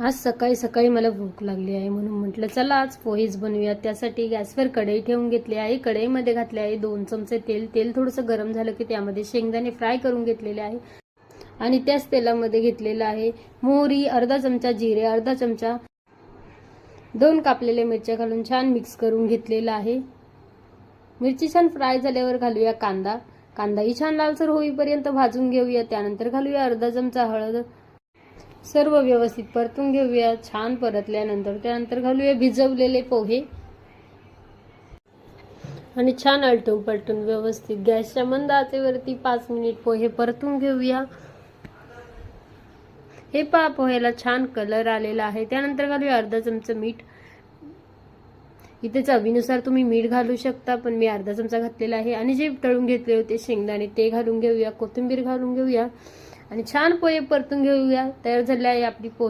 आज सकाळी सकाळी मला भूक लागली आहे म्हणून म्हटलं चला आज पोहेच बनवूया त्यासाठी गॅसवर कढई ठेवून घेतली आहे. कढईमध्ये घातले आहे दोन चमचे तेल. तेल थोडंसं गरम झालं की त्यामध्ये शेंगदाणे फ्राय करून घेतलेले आहे. आणि त्याच तेलामध्ये घेतलेलं आहे मोहरी अर्धा चमचा जिरे अर्धा चमचा दोन कापलेल्या मिरच्या घालून छान मिक्स करून घेतलेला आहे. मिरची छान फ्राय झाल्यावर घालूया कांदा. कांदाही छान लालसर होईपर्यंत भाजून घेऊया. त्यानंतर घालूया अर्धा चमचा हळद. सर्व व्यवस्थित परतून घेऊया. छान परतल्यानंतर त्यानंतर घालूया भिजवलेले पोहे. आणि छान आलटून पलटून व्यवस्थित गॅसच्या मंद आचेवरती पाच मिनिट पोहे परतून घेऊया. हे पहा पोह्याला छान कलर आलेला आहे. त्यानंतर घालूया अर्धा चमचा मीठ. इथे चवीनुसार तुम्ही मीठ घालू शकता पण मी अर्धा चमचा घातलेला आहे. आणि जे तळून घेतले होते शेंगदाणे ते घालून घेऊया. कोथिंबीर घालून घेऊया. आणि छान पोहे परतून घेऊया. तयार झाले आहे आपली पोहे.